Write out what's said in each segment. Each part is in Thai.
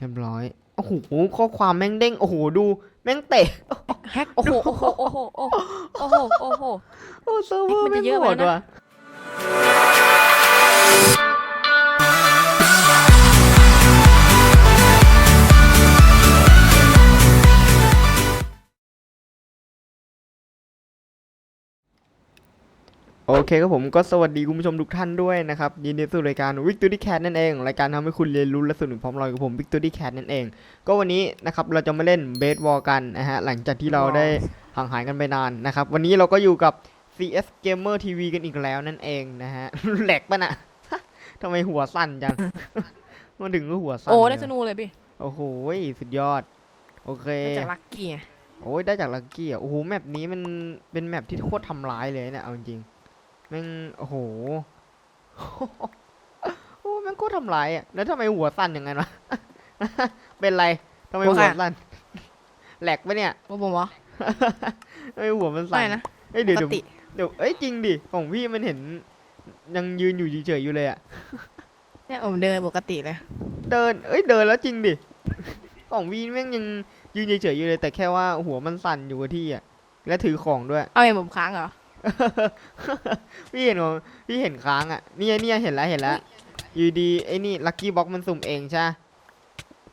เรียบร้อย โอ้โห ข้อความแม่งเด้ง โอ้โห ดู แม่งเตะ แฮกโอ้โห โอ้โห โอ้โห โอ้โห โอ้โห โอ้โหโอ้เซิร์ฟเวอร์มันแม่จะงเยอะโหไปดนะว่ะ โอเคครับผมก็สวัสดีคุณผู้ชมทุกท่านด้วยนะครับยินดีต้อนรับสู่รายการ Victory Cat นั่นเองรายการทำให้คุณเรียนรู้และสนุกพร้อมรอยกับผม Victory Cat นั่นเอง ก็วันนี้นะครับเราจะมาเล่นเบสบอลกันนะฮะหลังจากที่เราได้ห่างหายกันไปนานนะครับวันนี้เราก็อยู่กับ CS Gamer TV กันอีกแล้วนั่นเองนะฮะแหลกปะน่ะทำไมหัวสั่นจังมันถึงก็หัวสั่นโอ้เลได้ยธนูเลยพี่โอ้โหสุดยอด โอเคได้จากลักกี้ไงโอ้ยได้จากลักกี้อะโอ้โหแมปนี้มันเป็นแมปที่โคตรทำร้ายเลยเนี่ยเอาจริงๆ แม่งโอ้โหโอ้แม่งโคตรทำร้ายอะแล้วทำไมหัวสั่นอย่างนั้นวะเป็นไรทำไมหัวสั่นแหลกปะเนี่ยว่าผมวะทำไมหัวมันสั่ไม่นนะเอ้ยปเดี๋ยวกเดี๋ยวติเดี๋ยวเอ้ยจริงดิของพี่มันเห็น ยังยืนอยู่เฉยๆอยู่เลยอะเนี่ยผมเดินปกติเลย เดิน เอ้ยเดินแล้วจริงดิของวีแม่งยังยืนเฉยๆอยู่เลย แต่แค่ว่าหัวมันสั่นอยู่กับที่อะและถือของด้วย เอาเองผมค้างเหรอ พี่เห็นว่าพี่เห็นค้างอะเนี่ยเนี่ยเห็นแล้วเห็นแล้วอยู่ดีไอ้นี่ลัคกี้บ็อกมันสุ่มเองใช่ปะ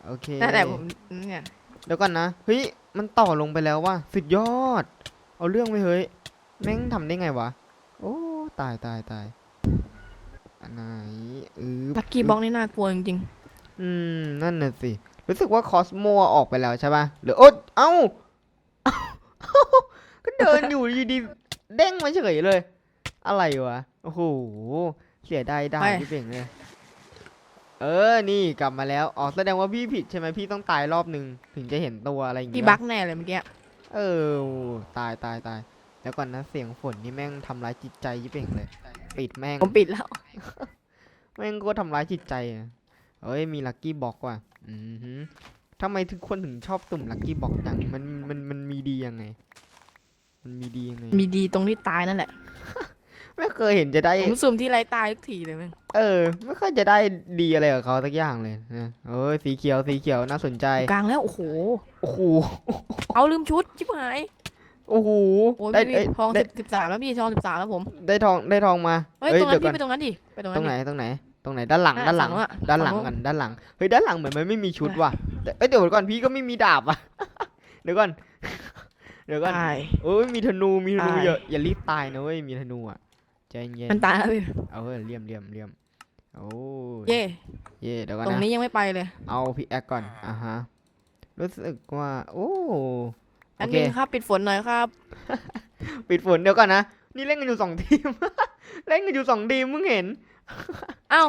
โอเคนั่นแหละผมเนี่ยเดี๋ยวก่อนนะเฮ้ยมันต่อลงไปแล้วว่ะสุดยอด เอาเรื่องไปเฮ้ยแม่งทำได้ไงวะโอ้ตายตายตายอันไหนเออลักกี้บ็อกนี่น่ากลัวจริงอืมนั่นน่ะสิรู้สึกว่าคอสโมออกไปแล้วใช่ป่ะหรือโอ๊ยเอ้าก็เดินอยู่ดีๆ เด้งมาเฉยเลย อะไรวะ โอ้โห เสียดายได้พี่เป่งเลย เออ นี่กลับมาแล้ว อ๋อ แสดงว่าพี่ผิดใช่ไหมพี่ต้องตายรอบหนึ่งถึงจะเห็นตัวอะไรอย่างๆพี่เงี้ยบักแน่เลยเมื่อกี้ เออ ตายตายตาย แล้วก่อนนะเสียงฝนนี่แม่งทำร้ายจิตใจยี่เป่งเลย ปิดแม่ง ผมปิดแล้ว แม่งก็ทำร้ายจิตใจอะเอ้ย มีลัคกี้บ็อกว่ะ อือหือทำไมทุกคนถึงชอบตุ่มลัคกี้บ็อกจัง มัน มัน มันมีดียังไง มันมีดียังไงมีดีตรงที่ตายนั่นแหละ ไม่เคยเห็นจะได้ ผมซูมที่ไรตายทุกทีเลยมั้งเออ ไม่เคยจะได้ดีอะไรกับเขาสักอย่างเลยนะเอ้ยสีเขียวสีเขียวน่าสนใจกลางแล้วโอ้โห โอ้โหเอาลืมชุดชิบหายโอ้โหโอ้ยได้พี่เอ้ยทองได้สิบสามแล้วพี่ทองสิบสามแล้วผมได้ทองได้ทองมาเฮ้ยเอ้ยตรงนั้เดี๋ยนวก่อนพี่ไปตรงนั้นดิไปตรงนั้ตรนงไหนดิตรงไหน ตรงไหนด้านหลังอะด้านหลังฝั่งนู้นอะด้านหลังฝั่งนู้นกันด้านหลังเฮ้ยด้านหลังเหมือนมันไม่มีชุดว่ะแต่เอ้ยเดี๋ยวก่อนพี่ก็ไม่มีดาบอะ เดี๋ยวก่อน เดี๋ยวก่อนตายโอ้ยมีธนูมีธนูตายอย่าอย่ารีบตายนะเว้ยมีธนูอะใจเย็นมันตายแล้วพี่เอาเว้ยเลี่ยมเลี่ยมเลี่ยมโอ้ยเย่เย่เดี๋ยวก่อนตรงนะนี้ยังไม่ไปเลย เอาพิกแอคก่อนอะฮะรู้สึกว่าโอ้อัโอนเคนี้ครับปิดฝนหน่อยครับ ปิดฝนเดี๋ยวก่อนนะนี่เล่นกันอยู่สองทีมเล่นกันอยู่สองทีมมึงเห็นเอ้า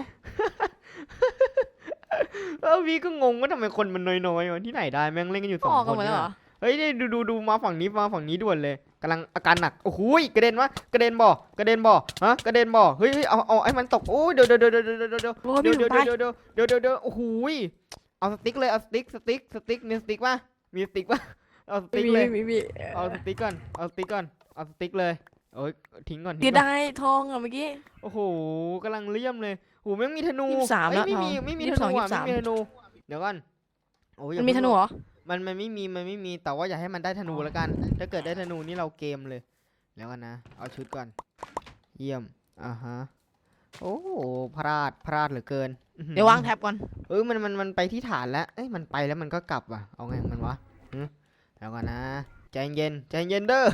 เออพี่ก็งงว่าทำไมคนมันน้อยๆวะที่ไหนได้แม่งเล่นกันอยู่สองออกคกันนหมดแล้วเนี่ย เหรอเฮ้ยนี่ดูดูดูมาฝั่งนี้มาฝั่งนี้ด่วนเลยกำลังอาการหนักโอ้โหยกระเด็นวะกระเด็นบ่กระเด็นบ่ฮะกระเด็นบ่เฮ้ยเฮ้ยเอาเอาไอ้มันตกโอ้ยเดี๋ยวเดี๋ยวเดี๋ยวเดี๋ยวเดี๋ยวเดี๋ยวโอ้เดี๋พี่ยวผมเดี๋ยวตายเดี๋ยวเดี๋ยวเดี๋ยวเดี๋ยวเดี๋ยวโอ้โหยเอาสติ๊กเลยเอาสติ๊กสติ๊กสติ๊กมีสติ๊กป่ะมีสติ๊กป่ะเอาสไม่ติ๊กมีเลยไม่มีเอาสติ๊กก่อนเอาสติ๊กก่อนเอาสติ๊กเลยโอ้ยทิ้งก่อนเสีทิ้ยงก่อนดายทองอะเมื่อกี้โอ้โหกำลังเลี่ยมเลยโหแม่งมีธนูยี่สิบสามเอ้ยแล้วไม่มีทองไม่มียี่ธสิบสองนูอะยี่สิบสามไม่มีธนูเดี๋ยวก่อนโอ้ยอย่ามันมีเพิ่ธงนูเหรอ มันมันไม่มีมันไม่มีแต่ว่าอย่าให้มันได้ธนูแล้วกัน ถ้าเกิดได้ธนูนี่เราเกมเลย แล้วกันนะ เอาชุดก่อน เยี่ยมอ่าฮะโอ้โหพลาดพลาดเหลือเกินอื้อหือเดี๋ยววางแท็บก่อนเอ้ยมันมันมันไปที่ฐานแล้วเอ้ยมันไปแล้วมันก็กลับว่ะเอาไงของมันวะหึแล้วก่อนนะใจเย็นใจเย็นเด้อ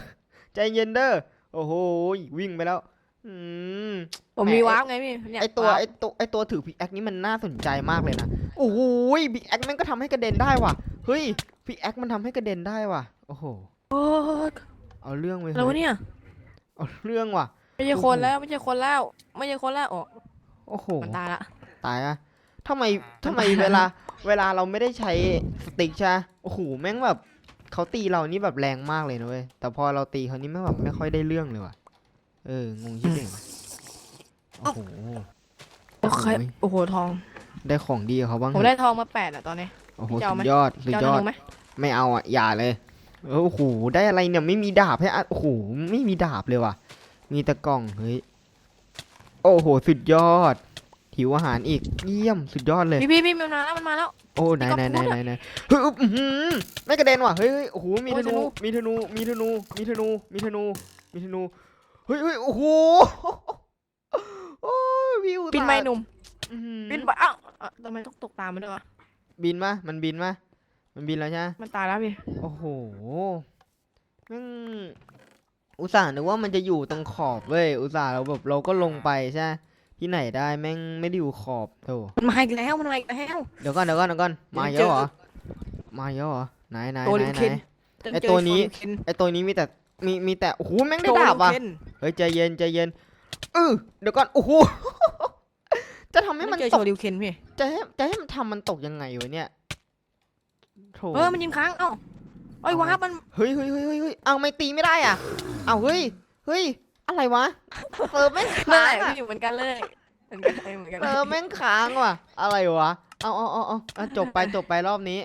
ใจเย็นเด้อโอ้โหวิ่งไปแล้ว อืมผมแหมมีวาร์ปไงพี่เนี่ยไอตัวาร์ปไอตัวไอตัวถือพิกแอคนี้มันน่าสนใจมากเลยนะโอ้โหพิกแอคมันก็ทำให้กระเด็นได้ว่ะเฮ้ยพิกแอคมันทำให้กระเด็นได้ว่ะโอ้โหโอ้ยเอาเรื่องไปอะไรวะเนี่ย เอาเรื่องว่ะ ไม่ใช่คนแล้วไม่ใช่คนแล้ว ไม่ใช่คนแล้วอ๋อโอ้โห มันตายละ ตายอะทำไมทำไมมันตายเวลา เวลาเราไม่ได้ใช้สติ๊กใช่ปะโอ้โห แม่งแบบเขาตีเรานี่แบบแรงมากเลยนะเว้ย แต่พอเราตีเขานี่แม่งแบบไม่ค่อยได้เรื่องเลยว่ะ เออ งงชิบเองโอ้โห โอเคโอ้ยโอ้โหทอง ได้ของดีกับเขาบ้างผมเถได้อะทองมาแปดอะตอนนี้ โอ้โหจะเอาสุไหมดยอดสุดเจ้ายธอดนูไหมไม่เอาอะ อย่าเลยเออโอ้โห ได้อะไรเนี่ยไม่มีดาบให้อะโอ้โห ไม่มีดาบเลยว่ะ มีแต่กล่อง เฮ้ย โอ้โห สุดยอดหิวอาหารอีกเยี่ยมสุดยอดเลย พี่พี่พี่มันมาแล้วมันมาแล้ว โอ้ไหนก็ไหนไหนพูดไหนอะไหนเฮ้ยอื้อหือไม่กระเด็นว่ะเฮ้ยเฮ้ยโอ้โหมีโอ้ธยธนูนูมีธนูมีธนูมีธนูมีธนูมีธนู เฮ้ยเฮ้ยโอ้โหโอ้ยวิวบินไปหนุ่มอื้อหือบินไปอ้าวอะทำไมต้องตกตามมันด้วยวะบินมามันบินมามันบินแล้วใช่ไหมมันตายแล้วพี่โอ้โหแม่งอุตส่าห์นึกว่ามันจะอยู่ตรงขอบเว้ยอุตส่าห์เราแบบเราก็ลงไปใช่ไหมที่ไหนได้แม่งไม่ได้อยู่ขอบโธ่มันมาอีกแล้วมันมาอีกแล้วเดี๋ยวก่อนเดี๋ยวก่อนเดี๋ยวก่อนมาเยเจอะอเหรอมาเยอะเหรอไหนไหนตัวไหนลิวไหเคนนไอ้ตัวนี้ไอตัวนี้มีแต่ มีมีแต่โอ้โหแม่งได้ดาบว่ะเฮ้ยใจเย็นใจเย็นเออเดี๋ยวก่อนโอ้โหจะทำให้ไม่มันเจอตโชกว์ลิวเคนพี่จะให้จะให้มันทำมันตกยังไงวะเนี่ยโถเออมันยิงค้างเอ้าไอ้ยวาร์ปมันเฮ้ยเฮ้ยเฮ้ยเฮ้ยเฮ้ยเอาไม่ตีไม่ได้อะเอาเฮ้ยเฮ้ยอะไรวะเซิร์ฟแม่งนั่นค้าแหงละอะพี่เหมือนกันเลยเหมือนกันเลยเหมือนกันเลเซิร์ฟยแม่งค้างว่ะ อะไรวะเอาเอาเอาเอาเอาจบไปจบไปรอบนี้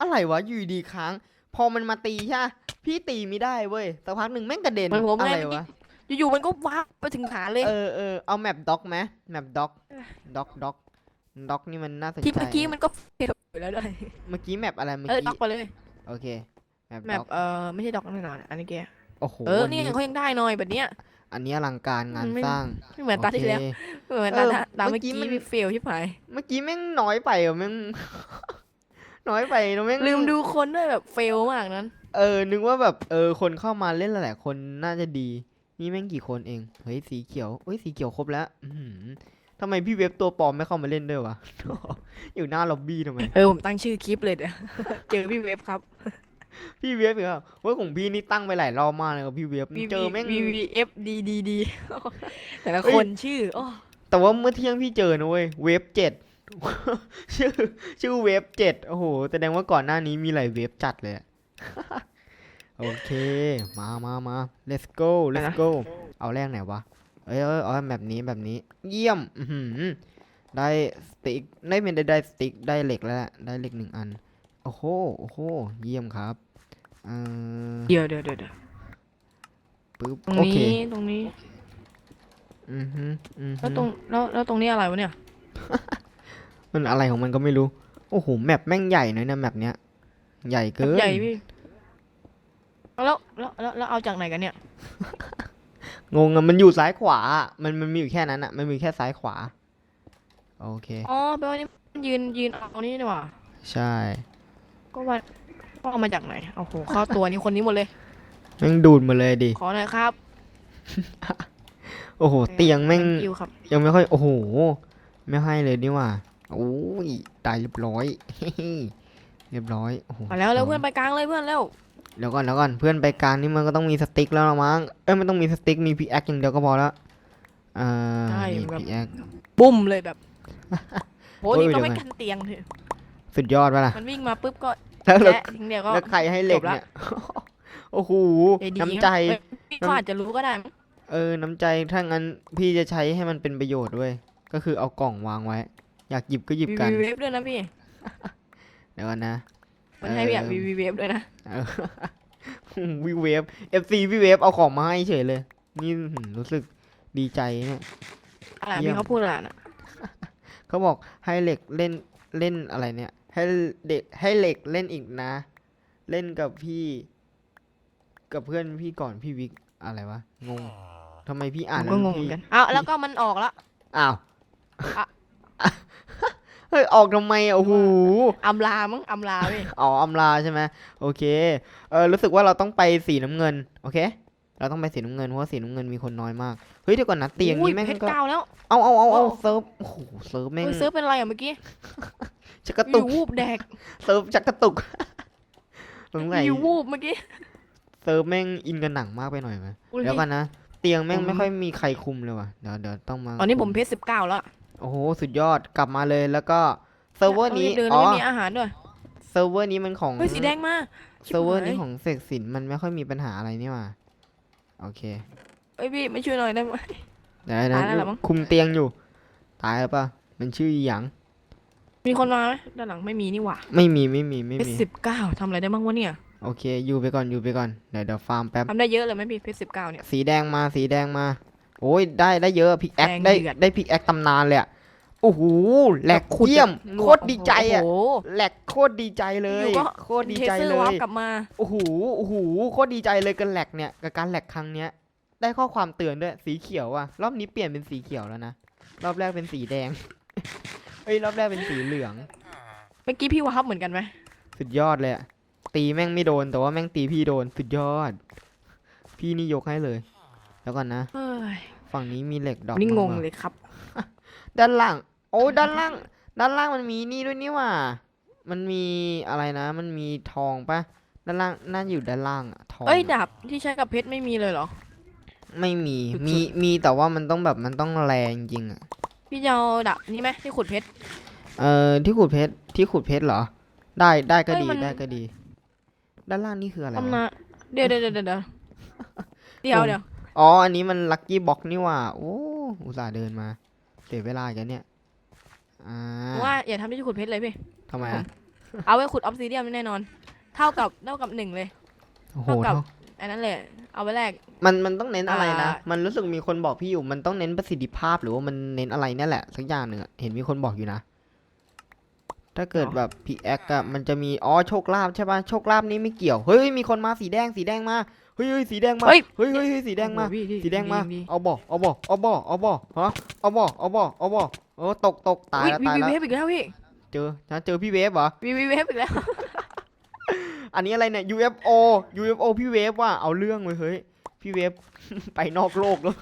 อะไรวะอยู่ดีๆค้าง พอมันมาตีใช่ปะพี่ตีไม่ได้เว้ยสักพักหนึ่งแม่งกระเด็นมันผมอะไง ไรเมื่อวะกี้อยู่ๆมันก็วาร์ปไปถึงฐานเลย เออเออเอาแมปด็อกไหมแมปด็อกเออด็อกด็อกด็อกนี่มันน่าสนที่ใจเมื่อกี้มันก็เฟลอยู่แล้วด้วยเมื่อกี้แมปอะไรเมื่อเออกี้ ด็อกไปเลย โอเค แมปแมด็ปอกเออไม่ใช่ด็อกแน่นอนอันนี้แกโอ้โหเออวันนี่นี้เขายังได้หน่อยแบบเนี้ย อันนี้อลังการงานไม่ สร้างไม่เหมือนตาที่แล้วโอเค ไม่เหมือนเอตาอตาเมื่เมื่ออกี้กี้มันพี่เฟลใช่ไหมเมื่อกี้แม่งน้อยไปอะแม่ง น้อยไปนะแม่งลืมดูคนด้วยแบบเฟลมากนั้น เออ นึกว่าแบบเออคนเข้ามาเล่นหลายๆคนน่าจะดี นี่แม่งกี่คนเอง เฮ้ยสีเขียวเฮ้ยสีเขียวครบแล้วอือหือทำไมพี่เว็บตัวปลอมไม่เข้ามาเล่นด้วยวะ อยู่หน้าล็อบบี้ทำไม เออผมตั้งชื่อคลิปเลยเดี๋ยวเจอพี่เวฟครับ พี่เว็บเหรอเฮ้ยของพี่นี่ตั้งไปหลายรอบมากเลยครับพี่เว็บ V เจอแม่ง V V F D D D แต่ละเฮ้ยคนชื่อโอ้แต่ว่าเมื่อเที่ยงพี่เจอนะเว้ยเว็บเจ็ด ชื่อชื่อเว็บเจ็ดโอ้โหแสดงว่าก่อนหน้านี้มีหลายเว็บจัดเลยอะโอเค มามามา let's go let's go เอาแรกไหนวะ เอ้ยเอ้ยเอาแบบนี้แบบนี้ เยี่ยมอือหือได้สติ๊กได้เป็นได้ได้สติ๊กได้เหล็กแล้วแหละได้เหล็กหนึ่งอัน โอ้โหโอ้โหเยี่ยมครับเอ่อเดี๋ยวเดี๋ยวเดี๋ยวเดี๋ยวปึ๊บตรงโอเคนี้ตรงนี้อือหืออือหืแล้วอตรงแล้วแล้วตรงนี้อะไรวะเนี่ย มันอะไรของมันก็ไม่รู้ โอ้โหแมปแม่งใหญ่นะเนี่ยแมปเนี้ย ใหญ่เกิน ใหญ่พี่แล้วแล้วแล้วแล้วเอาจากไหนกันเนี่ย งงอะมันอยู่ซ้ายขวาอะมันมันมีอยู่แค่นั้นอะมันมีแค่ซ้ายขวา โอเค อ๋อแปลว่านี่มันยืนยืนเอานี่นี่หว่า ใช่ ก็ว่าก็เอามาจากไหนโอ้โหเข้าตัวนี้คนนี้หมดเลย แม่งดูดมาเลยดิ ขอหน่อยครับโอ้โห เตียงแม่ง คิวครับ ยังไม่ค่อย โอ้โห ไม่ให้เลยนี่หว่า โอ้ยตายเรียบร้อย เรียบร้อยโอ้โหมาแล้วแล้วเพื่อนไปกลางเลยเพื่อนแล้วเดี๋ยวก่อนเดี๋ยวก่อนเพื่อนไปกลางนี่มันก็ต้องมีสติ๊กแล้วละมั้งเอ้ยมันต้องมีสติ๊กมีพีแอคอย่างเดียวก็พอแล้วอ่ามีพีแอคบุ้มเลยแบบโหเฮ้ยนี่ต้องเดี๋ไม่ยวก่อนกันเตียงเถอะสุดยอดปะล่ะมันวิ่งมาปุ๊บก็แล้วเราแอะทิ้งเดียวก็แล้วใครให้เหล็กจบละเนี่ยโอ้โหเอดีน้ำใจเอ้ยพี่ก็อาจจะรู้ก็ได้มั้งเออน้ำใจถ้างั้นพี่จะใช้ให้มันเป็นประโยชน์ด้วยก็คือเอากล่องวางไว้ อยากหยิบก็หยิบวีกัน วีเวฟด้วยนะพี่ เดี๋ยวก่อนนะมันให้พี่อะเออวีวีเวฟด้วยนะวิเวฟ FC วิเวฟเอาของมาให้เฉยเลย นี่อื้อหือรู้สึกดีใจเนี่ย อะไรเยี่ยม พี่เขาพูดอะไรนะเขาบอกให้เหล็กเล่นเล่นอะไรเนี่ย ให้เด็กให้เหล็กเล่นอีกนะ เล่นกับพี่ กับเพื่อนพี่ก่อนพี่วิกอะไรวะงงทำไมพี่ผอ่านมแล้วก็งงเหมืพี่อนกันอ้าวแล้วก็มันออกละอ้าว อะ เฮ้ยออกทำไมอะโอ้โหอำลามั้งอำลาพี่อ๋ออำลาใช่ไหมโอเคเออรู้สึกว่าเราต้องไปสีน้ำเงินโอเค เราต้องไปสีน้ำเงินเพราะว่าสีน้ำเงินมีคนน้อยมากเฮ้ยเดี๋ยวก่อนนะเตียงอุ้นี้แม่งเพชรก็เก้าแล้วเอาเอาเอาเอาโอ้เซิร์ฟโอ้โหเซิร์ฟแม่งเฮ้ยเซิร์ฟเป็นอะไรอะเมื่อกี้ชักกระอตุกยู่วูบแดกเซิร์ฟชักกระตุกสงสัยอยู่วูบเมื่อกี้เซิร์ฟแม่งอินกับหนังมากไปหน่อยไหมอุ้ยเดี๋ยวก่อนนะเตียงแม่งผมไม่ค่อยมีใครคุมเลยว่ะเดี๋ยวเดี๋ยวต้องมาตอนนี้ผมคุเพชรสิบเก้าแล้ว โอ้โห สุดยอดกลับมาเลยแล้วก็เซิร์ฟเวอร์นี้เดินอ๋อไม่มีอาหารด้วยเซิร์ฟเวอร์นี้มันของเฮ้ยสีแดงมาชิบเซิร์ฟเวอร์หายนี้ของเสกสินมันไม่ค่อยมีปัญหาอะไรนี่หว่าโอเคเอ้ยพี่ไม่ช่วยหน่อยได้ไหมเดี๋ยวนะตายแล้วเหรอมั้งคุมเตียงอยู่ ตายแล้วปะมันชื่ออหยังมีคนมาไหมด้านหลังไม่มีนี่หว่าไม่มีไม่มีไม่เพชมีรสิบเก้าทำอะไรได้บ้างวะเนี่ยโอเคอยู่ไปก่อนอยู่ไปก่อนเดี๋ยวเดี๋ยวฟาร์มแป๊บทำได้เยอะเลยไหมพี่เพชรสิบเก้าเนี่ยสีแดงมาสีแดงมา โอ้ยได้ได้เยอะพิกแอคแดงได้เดือด ได้พิกแอคตำนานเลยอะโอ้โหแหลกขุดเยี่ยมแบบโคตรดีใจอะโโห แหลกโคตรดีใจเลอยยู่ก็ โคตรดีใจเทเลซอร์วาร์ย ปกลับมา โอ้โห โอ้โห โคตรดีใจเลยกับแหลกเนี่ย กับการแหลกครั้งเนี้ย ได้ข้อความเตือนด้วย สีเขียวอะรอบนี้เปลี่ยนเป็นสีเขียวแล้วนะ รอบแรกเป็นสีแดง เอ้ย รอบแรกเป็นสีเหลือง เมื่อกี้พี่วาร์ปเหมือนกันไหมสุดยอดเลยอะตีแม่งไม่โดน แต่ว่าแม่งตีพี่โดน สุดยอด พี่นี่ยกให้เลย แล้วก่อนนะเฮ้ย ฝั่งนี้มีเหล็กดอกนี่งงบ้าปะเลยครับ ด้านล่าง โอ้ด้านล่าง ด้านล่างมันมีนี่ด้วยนี่หว่า มันมีอะไรนะ มันมีทองปะด้านล่างน่าจะอยู่ด้านล่างอะทองเอ้ยอะดาบที่ใช้กับเพชรไม่มีเลยเหรอ ไม่มีสุดๆมีมีแต่ว่ามันต้องแบบมันต้องแรงจริงๆอะพี่จะเอาดาบนี่ไหมที่ขุดเพชรเอ่อที่ขุดเพชรที่ขุดเพชรเหรอ ได้ได้ก็เอ้ยดีมันได้ก็ดี ด้านล่างนี่คืออะไรตำวะนาเดี๋ยวเดี๋ยวเดี๋ยวเดี๋ยวเดี๋ยวเดี๋ยวเดี๋ยว อ๋อ อันนี้มันลัคกี้บ็อกนี่หว่า โอ้ อุตส่าห์เดินมา เสียเวลาอีกันเนี่ย อ่าว่าอย่าทำที่ขุดเพชรเลยพี่ ทำไมอะเอาไว้ขุดออฟซิเดียมแน่นอน เท่ากับเท่ากับหนึ่งเลย โอ้โห เท่ากับเท่าอันนั้นเลยเอาไว้แรก มันมันต้องเน้นอะไรนะ อ่า มันรู้สึกมีคนบอกพี่อยู่ มันต้องเน้นประสิทธิภาพหรือว่ามันเน้นอะไรเนี่ยแหละสักอย่างหนึ่งอะเห็นมีคนบอกอยู่นะ ถ้าเกิดแบบพีแอคอะมันจะมี อ๋อ โชคลาภใช่ป่ะ โชคลาภนี่ไม่เกี่ยว เฮ้ย มีคนมาสีแดง สีแดงมาเฮ้ยเฮ้ยสีแดงมาเฮ้ยเฮ้ยเฮ้ยเฮ้ยสีแดงมาโอ้โหพี่พี่สีแดงมาดีเอาบ่เอาบ่เอาบ่เอาบ่ฮะเอาบ่เอาบ่เอาบ่โอ้ตกตกตายอุ๊ยแล้ววีตายวีแล้วเวฟอีกแล้วพี่เจอนะเจอพี่เวฟเหรอวีวีเวฟอีกแล้ว อันนี้อะไรเนี่ย UFO UFO พี่เวฟว่าเอาเรื่องเลยเฮ้ย พี่เวฟ ไปนอกโลกแล้ว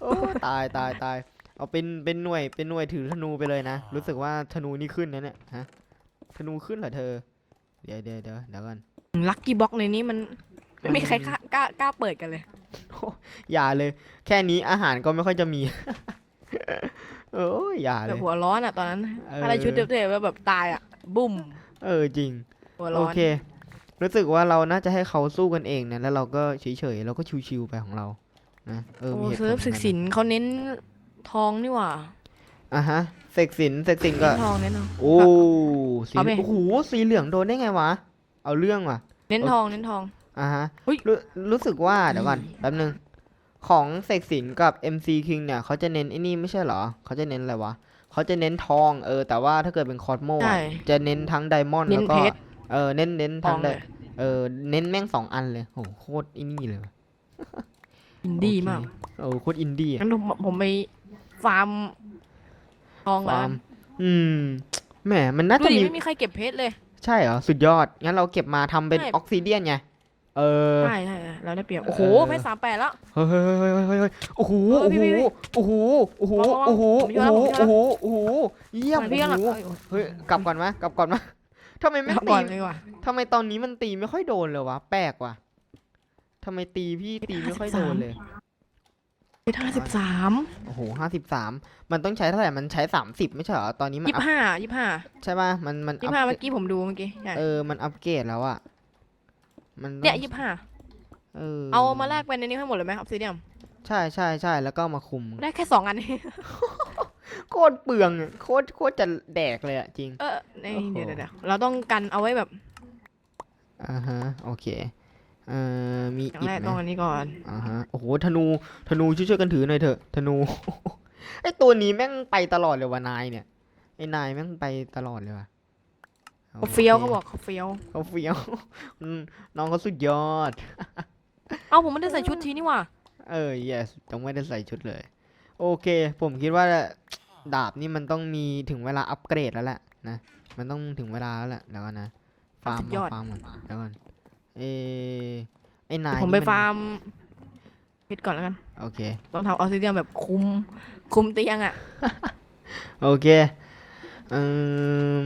โอ้ตายตายตายเอาเป็นเป็นหน่วยเป็นหน่วยถือธนูไปเลยนะ รู้สึกว่าธนูนี่ขึ้นนะเนี่ยฮะธนูขึ้นเหรอเธอ เดี๋ยวเดี๋ยวเดี๋ยวเดี๋ยวก่อนลัคกี้บ็อกในนี้มัน ไม่มีใครกล้ากล้ากล้าเปิดกันเลยอย่าเลย แค่นี้อาหารก็ไม่ค่อยจะมีโอ้ยอย่าเลแบบย หัวร้อนอะตอนนั้นเออออะไรชุดเดียวๆแล้วแบบตายอะ บุ้ม เออจริง หัวโอร้อน เค รู้สึกว่าเราน่าจะให้เขาสู้กันเองนะแล้วเราก็เฉยๆเราก็ชิวๆไปของเรานะเออโอ้มีเหตุผลเซิร์ฟเหมืศึอนกกันสินเขาเน้นทองนี่หว่าอะฮะเสกสินเสกสินก็ เน้นทองเน้นทอง โอ้สีเอาไป โอ้โหสีเหลืองโดนได้ไงวะ เอาเรื่องว่ะ เน้นทองเน้นทอง อะฮะเฮ้ยรู้รู้สึกว่าเดี๋ยวก่อนแป๊บนึง ของเสกสินกับ MC King เนี่ยเขาจะเน้นไอ้นี่ไม่ใช่เหรอ เขาจะเน้นอะไรวะเขาจะเน้นทองเออแต่ว่าถ้าเกิดเป็นคอสโมใช่จะเน้นทั้งไดมอนด์เน้แล้นวก็เพชร เออเน้นเน้นททั้องงไดเลย เออเน้นแม่งสองอันเลยโหโคตรไอ้นี่เลยว่ะอินดี้โอเคมากเออโคตรอินดี้อะ งั้นผมผมไปฟาร์มทองฟาแล้วร์มอืม แหม มันน่าดูจะดิมี ไม่มีใครเก็บเพชรเลย ใช่เหรอ สุดยอด งั้นเราเก็บมาทำเป็นใช่ ออกซิเดียนไง เออ ใช่ใช่ใช่เราได้เปรียบโอ้โหเออเพชรสามแปดแล้ว เฮ้ยเฮ้ยเฮ้ยเฮ้ยเฮ้ยเฮ้ยโอ้โหเออโอ้พี่โหพี่โอ้โหโอ้โหระวังโอ้โหผมโอ้ช่วยโหแล้วผมช่วยแล้วโอ้โหโอ้โหเยี่ยมพี่ยังโอ้โหเฮ้ยกลับก่อนไหมกลับก่อนไหมทำไมไม่เอาตีก่อนเลยว่ะ ทำไมตอนนี้มันตีไม่ค่อยโดนเลยวะแปลกว่ะทำไมตีพี่ตีไม่ค่อยโดนเลยเพชรห้าสิบสามโอ้โหห้าสิบสามมันต้องใช้เท่าไหร่ มันใช้สามสิบไม่ใช่เหรอ ตอนนี้มันยี่อัพห้ายี่ห้าใช่ป่ะ มันมันยี่อัพห้าเมื่อกี้ผมดูเมื่อกี้ใช่เออ มันอัปเกรดแล้วอะ มันต้องเนี่ยยี่ห้าเออเอามาแลกเป็นในนี้ให้หมดเลยไหมออฟซิเดียมใช่ใช่ใช่แล้วก็มาคุม ได้แค่สองอันโคตรเปลืองอะโคตรโคตรจะแดกเลยอะจริง เออนี่โอ้โห เดี๋ยวเดี๋ยวเดี๋ยวเราต้องกันเอาไว้แบบอ่าฮะโอเคเอ่อมีอย่างอิฐแรกไหมต้องอันนี้ก่อน อ่าฮะโอ้โหธนูธนูช่วยช่วยกันถือหน่อยเถอะธนู ไอตัวนี้แม่งไปตลอดเลยว่ะนายเนี่ยไอนายแม่งไปตลอดเลยว่ะ เขาเฟี้ยวโคเขาบอกเขาเฟี้ยว เขาเฟี้ยวอืมน้องเขาสุดยอด เอ้าผมไม่ได้ใส่ชุดทีนี่หว่าเออ yes ต้องไม่ได้ใส่ชุดเลย โอเค ผมคิดว่าดาบนี่มันต้องมีถึงเวลาอัปเกรดแล้วแหละนะ มันต้องถึงเวลาแล้วแหละแล้วก่อนนะ ฟาร์มสุดยอดฟาร์มก่อนแล้วก่อนเออไอ้นายผมนี่ไปนฟาร์มเพชรก่อนแล้วกัน โอเคต้องทำออฟซิเดียมแบบคุมคุมเตียงอะ โอเคเออ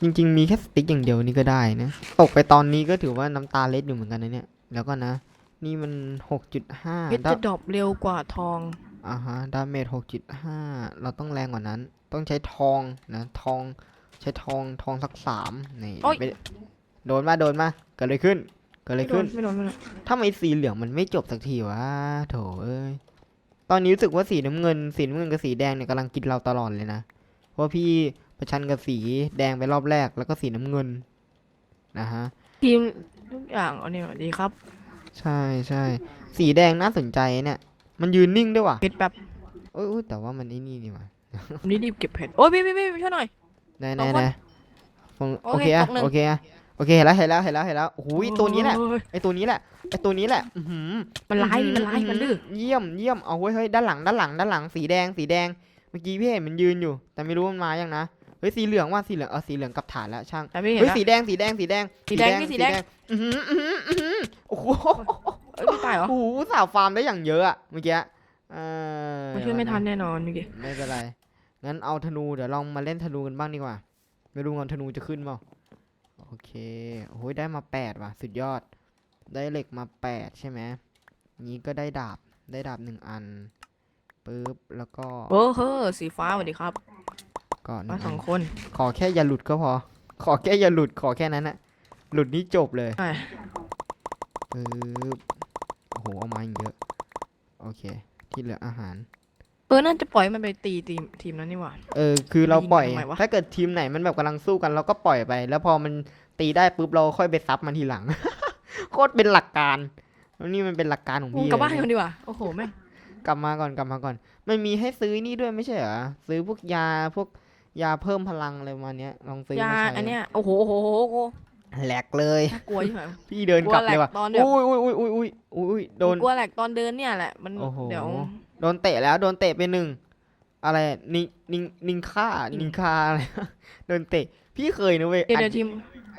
จริง ๆ มีแค่สติ๊กอย่างเดียวนี่ก็ได้นะ ตกไปตอนนี้ก็ถือว่าน้ำตาเล็ดอยู่เหมือนกันนะเนี่ย แล้วก็นะ นี่มันหกจุดห้าเพชรจะดรอปเร็วกว่าทองอ่าฮะ ดาเมจหกจุดห้าเราต้องแรงกว่านั้น ต้องใช้ทองนะ ทอง ใช้ทอง ทองสักสามนี่โอ๊ยไม่โดนมา โดนมา เกิดอะไรขึ้น เกิดอะไรไม่โดขึ้นนไม่โดน ไม่โดนถ้าไมสีเหลืองมันไม่จบสักทีวะ โถเอ้ย ตอนนี้รู้สึกว่าสีน้ำเงิน สีน้ำเงินกับสีแดงเนี่ยกำลังกินเราตลอดเลยนะ เพราะพี่ ประชันกับสีแดงไปรอบแรกแล้วก็สีน้ำเงินนะฮะ ทีมทุกอย่างเอาเนี่ยดีครับใช่ใช่สีแดงน่าสนใจเนี่ย มันยืนนิ่งด้วยว่ะเพชรแบบโอ้ยอุ๊ยแต่ว่ามันไอ้นี่นี่ว่ะผมนี่รีบเก็บเพชรโอ้ยพี่พี่พี่ช่วยหน่อย ไหนไหนสองคนไหนผมโอโอเคเคอะตกหนึ่ง โอเคอะโอเคเห็นแล้วเห็นแล้วเห็นแล้วเห็นแล้วโอ้โหตัวนี้แหละ โอ้ยไอตัวนี้แหละ ไอตัวนี้แหละ อื้อหือมันร้ายพี่มันร้ายมันดื้อเยี่ยมเยี่ยมเอาเว้ยเฮ้ยด้านหลังด้านหลังด้านหลังสีแดงสีแดง เมื่อกี้พี่เห็นมันยืนอยู่ แต่ไม่รู้มันมายังนะ เฮ้ยสีเหลืองว่าสีเหลืองเออสีเหลืองกับฐานแล้วช่างแต่พี่เห็นเฮ้ยแล้วสีแดงสีแดงสีแดงสีแดงพี่สีแดง อื้อหืออื้อหืออื้อหือโอ้โหเอ้ยพี่ตายเหรอโอ้โหสาวฟาร์มได้อย่างเยอะอะเมื่อกี้เออมันช่วยไม่ทันแน่นอนเมื่อกี้ไม่เป็นไรงั้นเอาธนูเดี๋ยวลองมาเล่นธนูกันบ้างดีกว่าไม่รู้เงินธนูจะขึ้นเปล่าโอเคโอ้ยได้มาแปดว่ะสุดยอด ได้เหล็กมาแปดใช่ไหมนี้ก็ได้ดาบได้ดาบหนึ่งอันปึ๊บแล้วก็ โอ้เฮ้อสีฟ้าสวัสดีครับ ก็หนึ่มางสอัอนงคน ขอแค่อย่าหลุดก็พอ ขอแค่อย่าหลุดขอแค่นั้นนะหลุดนี่จบเลยใช่ ปึ๊บโอ้โหเอามาอย่างเยอะ โอเค ที่เหลืออาหาร เออน่าจะปล่อยมันไปตีทีมทีมนั้นนี่หว่า เออคือเราปล่อยยิงทำไมวะ ถ้าเกิดทีมไหนมันแบบกำลังสู้กันเราก็ปล่อยไป แล้วพอมันตีได้ปุ๊บเราค่อยไปซับมันทีหลัง โคตรเป็นหลักการแล้วนี่มันเป็นหลักการของกูพี่กลับบ้านเลยกัเนี่ยนดีกว่า โอ้โหแม่งกลับมาก่อนกลับมาก่อน มันมีให้ซื้อนี่ด้วยไม่ใช่เหรอซื้อพวกยาพวก ยาเพิ่มพลังอะไรประมาณเนี้ยลองซื้อยามาใช้อันเนี้ยโอ้โหโอ้โหโอ้โหแหลกเลย น่ากลัวใช่ไหม พี่เดินกลับเลยว่ะกลัวแหลกตอนเดินอุ้ยอุ้ยอุ้ยอุ้ยอุ้ยอุ้ยโดน กลัวแหลกตอนเดินเนี่ยแหละ มันโอ้โห เดี๋ยว โดนเตะแล้วโดนเตะไปหนึ่งอะไรนิงนิงนิงค่านิงนิงค่าอะไร โดนเตะ พี่เคยนะเว้ยเดี๋ยวอัดเดี๋ยวทีม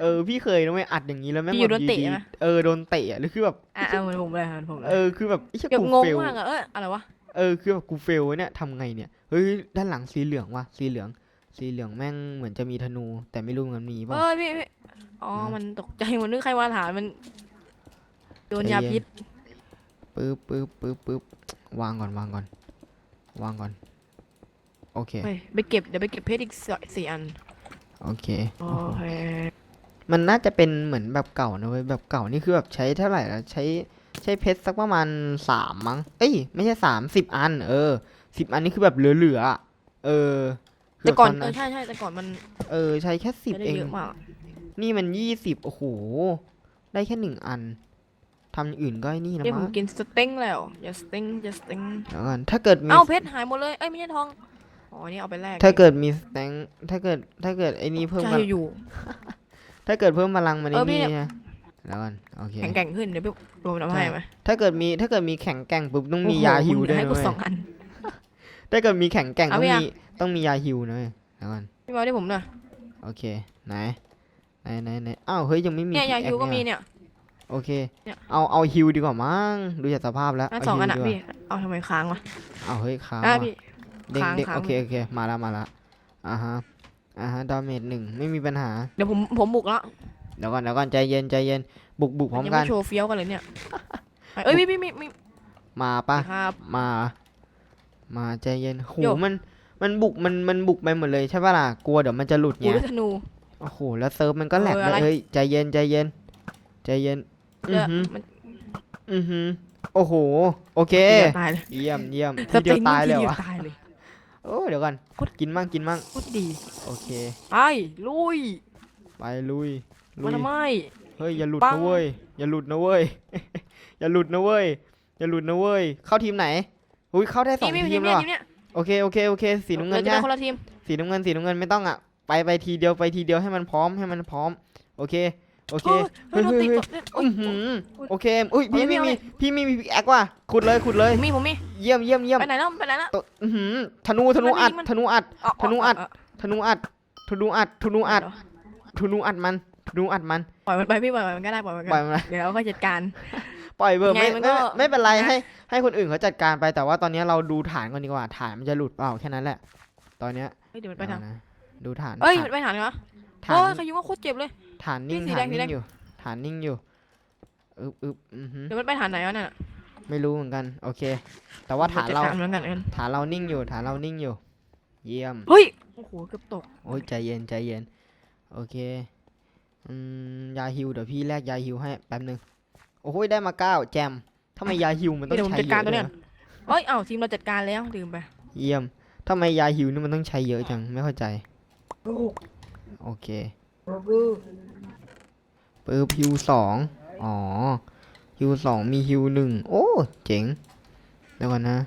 เออพี่เคยนะเว้ยอัดอย่างนี้แล้วแม่งพี่อยู่แบบโดนเตะดีๆไหมเออโดนเตะอะหรือคือแบบอะเอาเหมือนผมเลยเหมือนผมเลยเออคือแบบไอ้เชี่ยเกือบกูงงเฟลมากอะเอออะไรวะ เออคือแบบกูเฟลเนี่ยทำไงเนี่ยเฮ้ยด้านหลังสีเหลืองว่ะสีเหลือง สีเหลืองแม่งเหมือนจะมีธนู แต่ไม่รู้มันมีเปเอล่าอพี่พี่อ๋อ นะ มันตกใจมันนึกใครมาถามมัน โดนใจยาเย็นพิษปึ๊บปึ๊บปึ๊บปึ๊บวางก่อนวางก่อน วางก่อน โอเค เฮ้ยไปเก็บเดี๋ยวไปเก็บเพชรอีกสี่สี่อันโอเค โอเคมันน่าจะเป็นเหมือนแบบเก่านะเว้ยแบบเก่านี่คือแบบใช้เท่าไหร่แล้วใช้ใช้เพชรสักประมาณสามมั้ง เอ้ย ไม่ใช่สามสิบอัน เออสิบอันนี่คือแบบเหลือๆอะเออคื แต่ก่อนบบเออใช่ใช่แต่ก่อนมันเออใช้แค่สิบไม่ได้เอง เยอะมากนี่มันยี่สิบโอ้โห ได้แค่หนึ่งอันทำอย่างอื่นก็ไอ้นี่นะเดี๋ยวผมั้มงกินสเต็งแล้วอย่าสเต็งอย่าสเต็งเดี๋ยวก่อนถ้าเกิดมี เอ้าเพชรหายหมดเลยเอ้ยไม่ใช่ทองอ๋อนี่เอาไปแลกถ้าเกิดมีสแตงถ้าเกิดถ้าเกิดไอ้นี่เพิ่มใช่พลังอยู่ ถ้าเกิดเพิ่มพลังมันเอไอ้อพี่ นี่เนี่ยนะแล้วกันโอเค แข็งแกร่งขึ้นเดี๋ยวพี่รวมน้ำให้ไหมถ้าเกิดมีถ้าเกิดมีแข็งแกร่งปุ๊บต้องมีโอ้โหยาฮิวด้วยให้นะกูเว้ยสองอัน ถ้าเกิดมีแข็งแกร่งเอาต้องไหมมีอะ ต้องมียาฮิวนะเว้ยแล้วกันพี่บอลได้ผมหน่อยโอเคไหนไหนไหนไหนอ้าวเฮ้ยยังไม่มีเนี่ยยา pickaxe ฮิวก็มีเนี่ยเนี่ย โอเค เนี่ย เอาเอาฮิวดีกว่ามั้งดูจากสภาพแล้วนั่นเาสองอันฮิอะวดีพี่กว่าเอาทำไมค้างวะเอาเฮ้ยค้างอะว่ะพี่ เด้งค้างเด้งค้าง โอเคโอเคมาแล้วมาแล้วอ่าฮะอ่าฮะดาเมจหนึ่งไม่มีปัญหาเดี๋ยวผมผมบุกละเดี๋ยวก่อนเดี๋ยวก่อนใจเย็นใจเย็นบุกบุกพร้อมยังกัไม่นโชว์เฟี้ยวกันเลยเนี่ยเอ้ยพี่พี่มีมีมาปะครับ มา มาใจเย็นโหโย มัน มันบุกมันมันบุกไปหมดเลยใช่ปะล่ะกลัวเดี๋ยวมันจะหลุดกูไงด้วยธนู โอ้โห แล้วเซิร์ฟมันก็แหลกเออเลยอะไรเฮ้ย ใจเย็น ใจเย็น ใจเย็น อืเดี๋อยวหือมันอือหือโอ้โห โอเค เดี๋ยวตายเลยเยี่ยมเยี่ยมสทีเดียวติงตายเลยทีวะ ตายเลย โอ้ เดี๋ยวก่อนกินมั่งกินมั่งโคตรดีโอเคไปลุยไปลุย ลุมายทำไม เฮ้ย อย่าหลุดปัง นะเว้ย อย่าหลุดนะเว้ย อย่าหลุดนะเว้ย อย่าหลุดนะเว้ย เข้าทีมไหน อุ้ยเข้าได้สองนี่พี่ทีทีมมแล้วเนี่ยเหรอทีมเนี่ย โอเคโอเคโอเค สีน้ำเงินเราจะนะเป็นคนละทีม สีน้ำเงินสีน้ำเงินไม่ต้องอะไปไปทีเดียวไปทีเดียวให้มันพร้อมให้มันพร้อม โอเคโอเคเฮ้ยเฮ้ยเฮ้โดยนตีเฮ้ยก่อนอื้อหืออุ๊ยโอเคอุ้ยพี่เอาไม่ไม่มีเอาพี่ไม่มีแอคว่ะขุดเลยขุดเลย ผมมีผมมี เยี่ยมเยี่ยมเยี่ยมไปไหนแล้วไปไหนแล้ว ตัวอื้อหือธนูธนูอัดมัน ธนูอัดเอาธนูอัด เาธนูอัดธนูอัดธนูอัดเาธนูอัดมันธนูอัดมันปล่อยมันไปพี่ปล่อยมันก็ได้ปล่อยมันก็ปล่อยได้มันนะเดี๋ยวเราก็จัดการ ปล่อยเบอร์ไงไม่มันไม่ก็ไม่เป็นไรนะให้ให้คนอื่นเขาจัดการไปแต่ว่าตอนนี้เราดูฐานก่อนดีกว่าฐานมันจะหลุดเปล่าแค่นั้นแหละ ตอนเนี้ยเฮ้ยเดี๋ยวมันไปทางเดี๋ยวนะดูฐานเอ้ยฐานมันไปทางไหนวะฐาโอ้นยขยุงก็โคตรเจ็บเลย ฐานนิ่งพี่สีฐานแดงสีแดนิ่งงอยู่ฐานนิ่งอยู่อึบอึบอือหือเดี๋ยวมันไปทางไหนวะเนี่ยไม่รู้เหมือนกัน โอเค แต่ว่าฐานเรา จัดกเหมือนกันกันฐานเรานิ่งอยู่ ฐานเรานิ่งอยู่ เยี่ยม เฮ้ยโอ้โหเกือบตกโอ้ยใจเย็นใจเย็น โอเค อืมยาฮิวเดี๋ยวพี่แลกยาฮิวให้แป๊บนึง โอ้ยได้มาเก้าแจมทำไมยาฮิวมันต้องเดี๋ยวผมใช้จัดเยการอะตัวด้เนี้วยยนะเอ้ยเอ้าทีมเราจัดการแล้วลืมไปเยี่ยมทำไมยาฮิวนี่มันต้องใช้เยอะจังไม่เข้าใจ โอเคปึ๊บฮิวสองอ๋อฮิวสองมีฮิวหนึ่งโอ้เจ๋งเดี๋ยวก่อนนะ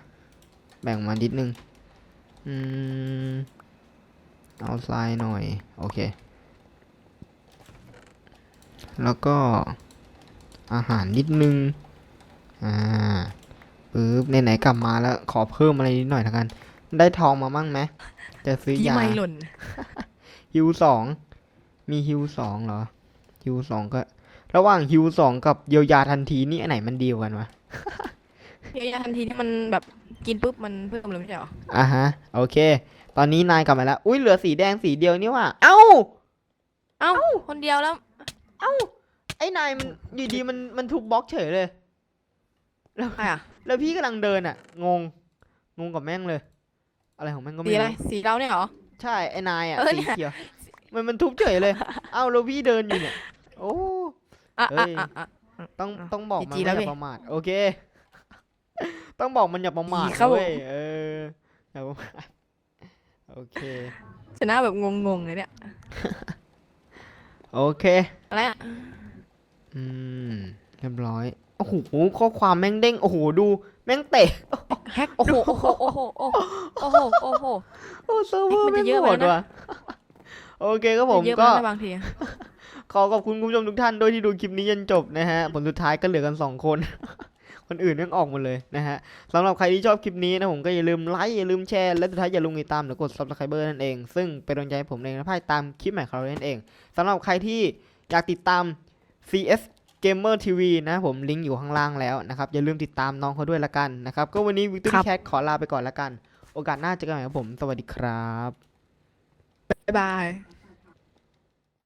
แบ่งมานิดนึงอืมเอาทรายหน่อย โอเค แล้วก็ อาหารนิดนึง อ่าปึ๊บไหนๆกลับมาแล้ว ขอเพิ่มอะไรนิดหน่อยละกัน ได้ทองมามั่งไหมจะซื้อพี่ยาไม่หล่นฮิวสอง มีฮิวสองเหรอ ฮิวสองก็ ระหว่างฮิวสองกับเยียวยาทันทีนี่อันไหนมันดีกว่ากันวะ เยียวยาทันทีที่มันแบบกินปุ๊บมันเพิ่มเลยไม่ใช่เหรอ อะฮะ โอเค ตอนนี้นายกลับมาแล้ว อุ้ยเหลือสีแดงสีเดียวนี่ว่ะ เอ้า เอ้า คนเดียวแล้ว ไอ้นายมันอยู่ดีมันมันทุบบล็อกเฉยเลยใครอะแล้วพี่กำลังเดินอะ งง งงกับแม่งเลย อะไรของแม่งก็สีไม่อะไรรู้สีเราเนี่ยเหรอ ใช่ไอ้นายอะเออสีเนี่ย เขียวมันมันทุบเฉยเลย เอ้าแล้วพี่เดินอยู่เนี่ย โอ้ อะเฮ้อะย อะอะ ต้องอะต้องบอกมัน GG ว่าแล้วอย่าพี่ประมาทโอเค ต้องบอกมันอย่าประมาท GG ครับผม เว้ยเอออย่าประมาทโอเค ชนะแบบงงๆเลยเนี่ย โอเค อะไรอะ อืม เรียบร้อย โอ้โห ข้อความแม่งเด้ง โอ้โห ดู แม่งเตะ แฮกโอ้โหโอ้โหโอ้โหโอ้โหโอ้โหโอ้โห โอ้เซิร์ฟเวอร์มันแม่จะงเยอะโหไปดนะว่ะโอเคครับผมเยอะก็มากนะบางทีขอขอบคุณคุณผู้ชมทุกท่านด้วยที่ดูคลิปนี้จนจบนะฮะ ผลสุดท้ายก็เหลือกัน2คน คนอื่นยังออกหมดเลยนะฮะสำหรับใครที่ชอบคลิปนี้นะผมก็อย่าลืมไลค์อย่าลืมแชร์และสุดท้ายอย่าลืมติดตามหรือกด subscriber นั่นเอง ซึ่งเป็นกำลังใจให้ผมในการพายตามคลิปใหม่ของเรานั่นเองสำหรับใครที่อยากติดตาม CS Gamer TV นะผมลิงก์อยู่ข้างล่างแล้วนะครับ อย่าลืมติดตามน้องเขาด้วยละกันนะครับ ก็วันนี้ Victory ครับ Cat ขอลาไปก่อนละกัน โอกาสหน้าเจอกันใหม่ครับผม สวัสดีครับ บ๊ายบาย